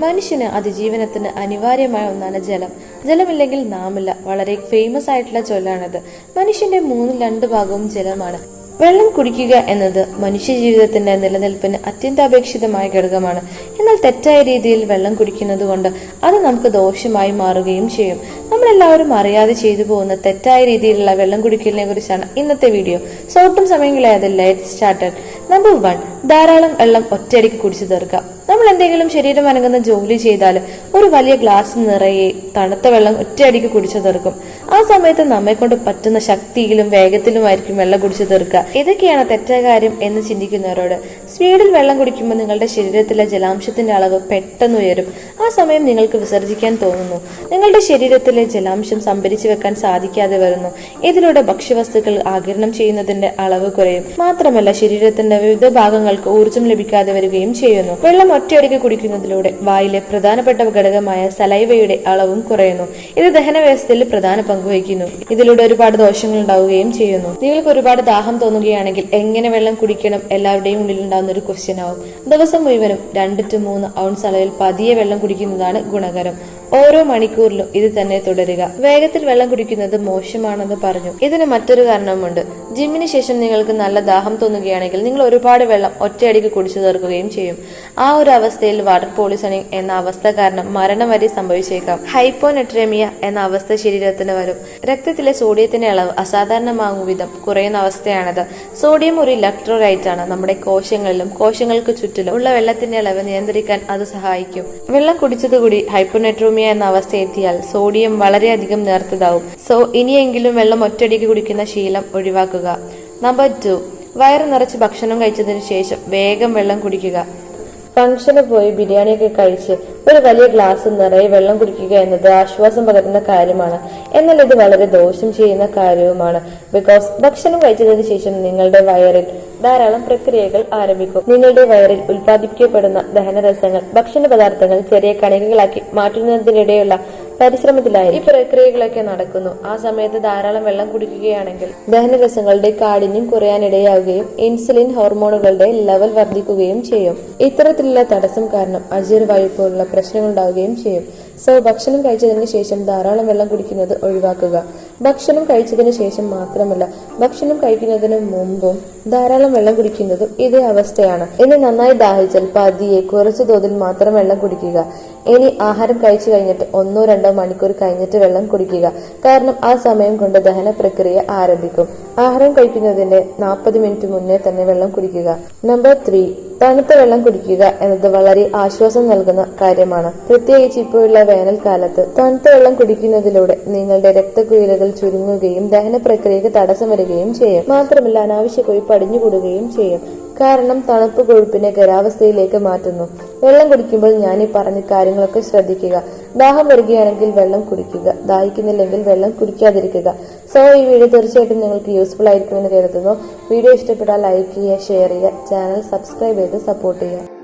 മനുഷ്യന് അതിജീവനത്തിന് അനിവാര്യമായ ഒന്നാണ് ജലം. ജലമില്ലെങ്കിൽ നാമില്ല. വളരെ ഫേമസ് ആയിട്ടുള്ള ചൊല്ലാണിത്. മനുഷ്യന്റെ മൂന്നിൽ രണ്ട് ഭാഗവും ജലമാണ്. വെള്ളം കുടിക്കുക എന്നത് മനുഷ്യ ജീവിതത്തിന്റെ നിലനിൽപ്പിന് അത്യന്താപേക്ഷിതമായ ഘടകമാണ്. എന്നാൽ തെറ്റായ രീതിയിൽ വെള്ളം കുടിക്കുന്നത് കൊണ്ട് അത് നമുക്ക് ദോഷമായി മാറുകയും ചെയ്യും. നമ്മളെല്ലാവരും അറിയാതെ ചെയ്തു പോകുന്ന തെറ്റായ രീതിയിലുള്ള വെള്ളം കുടിക്കലിനെ കുറിച്ചാണ് ഇന്നത്തെ വീഡിയോ. സൗട്ടും സമയം കളയാതെ ലെറ്റ് സ്റ്റാർട്ടഡ് നമ്പർ വൺ ധാരാളം വെള്ളം ഒറ്റയടിക്ക് കുടിച്ചു തീർക്കുക. നമ്മൾ എന്തെങ്കിലും ശരീരം അനങ്ങുന്ന ജോലി ചെയ്താൽ ഒരു വലിയ ഗ്ലാസ് നിറയെ തണുത്ത വെള്ളം ഒറ്റയടിക്ക് കുടിച്ചു തീർക്കും. ആ സമയത്ത് നമ്മെ കൊണ്ട് പറ്റുന്ന ശക്തിയിലും വേഗത്തിലുമായിരിക്കും വെള്ളം കുടിച്ചു തീർക്കുക. ഇതൊക്കെയാണ് തെറ്റായ കാര്യം എന്ന് ചിന്തിക്കുന്നവരോട്. സ്പീഡിൽ വെള്ളം കുടിക്കുമ്പോൾ നിങ്ങളുടെ ശരീരത്തിലെ ജലാംശത്തിന്റെ അളവ് പെട്ടെന്ന് ഉയരും. ആ സമയം നിങ്ങൾക്ക് വിസർജിക്കാൻ തോന്നുന്നു. നിങ്ങളുടെ ശരീരത്തിലെ ജലാംശം സംഭരിച്ചു വെക്കാൻ സാധിക്കാതെ വരുന്നു. ഇതിലൂടെ ഭക്ഷ്യവസ്തുക്കൾ ആകിരണം ചെയ്യുന്നതിന്റെ അളവ് കുറയും. മാത്രമല്ല ശരീരത്തിന്റെ വിവിധ ഭാഗങ്ങൾക്ക് ഊർജം ലഭിക്കാതെ വരികയും ചെയ്യുന്നു. വെള്ളം ഒറ്റയടിക്ക് കുടിക്കുന്നതിലൂടെ വായിലെ പ്രധാനപ്പെട്ട ഘടകമായ സലൈവയുടെ അളവും കുറയുന്നു. ഇത് ദഹന വ്യവസ്ഥയിൽ പ്രധാന പങ്കുവഹിക്കുന്നു ഇതിലൂടെ ഒരുപാട് ദോഷങ്ങൾ ഉണ്ടാവുകയും ചെയ്യുന്നു. നിങ്ങൾക്ക് ഒരുപാട് ദാഹം തോന്നുകയാണെങ്കിൽ എങ്ങനെ വെള്ളം കുടിക്കണം എല്ലാവരുടെയും ഉള്ളിൽ ഉണ്ടാകുന്ന ഒരു ക്വസ്റ്റ്യൻ ആവും. ദിവസം മുഴുവനും രണ്ട് ടു മൂന്ന് ഔൺസ് അളവിൽ പതിയെ വെള്ളം കുടിക്കുന്നതാണ് ഗുണകരം. ഓരോ മണിക്കൂറിലും ഇത് തന്നെ തുടരുക. വേഗത്തിൽ വെള്ളം കുടിക്കുന്നത് മോശമാണെന്ന് പറഞ്ഞു. ഇതിന് മറ്റൊരു കാരണവുമുണ്ട്. ജിമ്മിന് ശേഷം നിങ്ങൾക്ക് നല്ല ദാഹം തോന്നുകയാണെങ്കിൽ നിങ്ങൾ ഒരുപാട് വെള്ളം ഒറ്റയടിക്ക് കുടിച്ചു തീർക്കുകയും ചെയ്യും. ആ ഒരു അവസ്ഥയിൽ വാട്ടർ പോളിസണിങ് എന്ന അവസ്ഥ കാരണം മരണം വരെ സംഭവിച്ചേക്കാം. ഹൈപ്പോനെട്രേമിയ എന്ന അവസ്ഥ ശരീരത്തിന് വരും. രക്തത്തിലെ സോഡിയത്തിന്റെ അളവ് അസാധാരണമാകും വിധം കുറയുന്ന അവസ്ഥയാണത്. സോഡിയം ഒരു ഇലക്ട്രോലൈറ്റ് ആണ് നമ്മുടെ കോശങ്ങളിലും കോശങ്ങൾക്ക് ചുറ്റിലും ഉള്ള വെള്ളത്തിന്റെ അളവ് നിയന്ത്രിക്കാൻ അത് സഹായിക്കും. വെള്ളം കുടിച്ചതുകൂടി ഹൈപ്പോനെട്രോമിയ എന്ന അവസ്ഥ എത്തിയാൽ സോഡിയം വളരെയധികം നേർത്തതാവും. സോ ഇനിയെങ്കിലും വെള്ളം ഒറ്റയടിക്ക് കുടിക്കുന്ന ശീലം ഒഴിവാക്കുക. നമ്പർ ടു വയറ് നിറച്ച് ഭക്ഷണം കഴിച്ചതിന് ശേഷം വേഗം വെള്ളം കുടിക്കുക. ഫംഗ്ഷന് പോയി ബിരിയാണിയൊക്കെ കഴിച്ച് ഒരു വലിയ ഗ്ലാസ് നിറയെ വെള്ളം കുടിക്കുക എന്നത് ആശ്വാസം പകരുന്ന കാര്യമാണ്. എന്നാൽ ഇത് വളരെ ദോഷം ചെയ്യുന്ന കാര്യവുമാണ്. ബിക്കോസ് ഭക്ഷണം കഴിച്ചതിന് ശേഷം നിങ്ങളുടെ വയറിൽ ധാരാളം പ്രക്രിയകൾ ആരംഭിക്കും. നിങ്ങളുടെ വയറിൽ ഉൽപ്പാദിപ്പിക്കപ്പെടുന്ന ദഹനരസങ്ങൾ ഭക്ഷണ പദാർത്ഥങ്ങൾ ചെറിയ കണികകളാക്കി മാറ്റുന്നതിനിടെയുള്ള പരിശ്രമത്തിലായി ഈ പ്രക്രിയകളൊക്കെ നടക്കുന്നു. ആ സമയത്ത് ധാരാളം വെള്ളം കുടിക്കുകയാണെങ്കിൽ ദഹനരസങ്ങളുടെ കാഠിന്യം കുറയാനിടയാവുകയും ഇൻസുലിൻ ഹോർമോണുകളുടെ ലെവൽ വർദ്ധിക്കുകയും ചെയ്യും. ഇത്തരത്തിലുള്ള തടസ്സം കാരണം അജീർവായു പോലുള്ള പ്രശ്നങ്ങൾ ഉണ്ടാവുകയും ചെയ്യും. സോ ഭക്ഷണം കഴിച്ചതിന് ശേഷം ധാരാളം വെള്ളം കുടിക്കുന്നത് ഒഴിവാക്കുക. ഭക്ഷണം കഴിച്ചതിന് ശേഷം മാത്രമല്ല ഭക്ഷണം കഴിക്കുന്നതിന് മുമ്പും ധാരാളം വെള്ളം കുടിക്കുന്നതും ഇതേ അവസ്ഥയാണ്. ഇനി നന്നായി ദാഹിച്ചാൽ പതിയെ കുറച്ചു തോതിൽ മാത്രം വെള്ളം കുടിക്കുക. ഇനി ആഹാരം കഴിച്ചു കഴിഞ്ഞിട്ട് ഒന്നോ രണ്ടോ മണിക്കൂർ കഴിഞ്ഞിട്ട് വെള്ളം കുടിക്കുക. കാരണം ആ സമയം കൊണ്ട് ദഹന പ്രക്രിയ ആരംഭിക്കും. ആഹാരം കഴിക്കുന്നതിന്റെ നാൽപ്പത് മിനിറ്റ് മുന്നേ തന്നെ വെള്ളം കുടിക്കുക. നമ്പർ ത്രീ തണുത്ത വെള്ളം കുടിക്കുക എന്നത് വളരെ ആശ്വാസം നൽകുന്ന കാര്യമാണ്. പ്രത്യേകിച്ച് ഇപ്പോഴുള്ള വേനൽക്കാലത്ത് തണുത്ത വെള്ളം കുടിക്കുന്നതിലൂടെ നിങ്ങളുടെ രക്തക്കുഴലുകൾ ചുരുങ്ങുകയും ദഹന പ്രക്രിയക്ക് തടസ്സം വരികയും ചെയ്യും. മാത്രമല്ല അനാവശ്യ കൊഴുപ്പ് അടിഞ്ഞുകൂടുകയും ചെയ്യും. കാരണം തണുപ്പ് കൊഴുപ്പിനെ ഖരാവസ്ഥയിലേക്ക് മാറ്റുന്നു. വെള്ളം കുടിക്കുമ്പോൾ ഞാൻ ഈ പറഞ്ഞ കാര്യങ്ങളൊക്കെ ശ്രദ്ധിക്കുക. ദാഹം വരികയാണെങ്കിൽ വെള്ളം കുടിക്കുക. ദാഹിക്കുന്നില്ലെങ്കിൽ വെള്ളം കുടിക്കാതിരിക്കുക. സോ ഈ വീഡിയോ തീർച്ചയായിട്ടും നിങ്ങൾക്ക് യൂസ്ഫുൾ ആയിരിക്കുമെന്ന് കരുതുന്നു. വീഡിയോ ഇഷ്ടപ്പെട്ടാൽ ലൈക്ക് ചെയ്യുക ഷെയർ ചെയ്യുക ചാനൽ സബ്സ്ക്രൈബ് ചെയ്ത് സപ്പോർട്ട് ചെയ്യുക.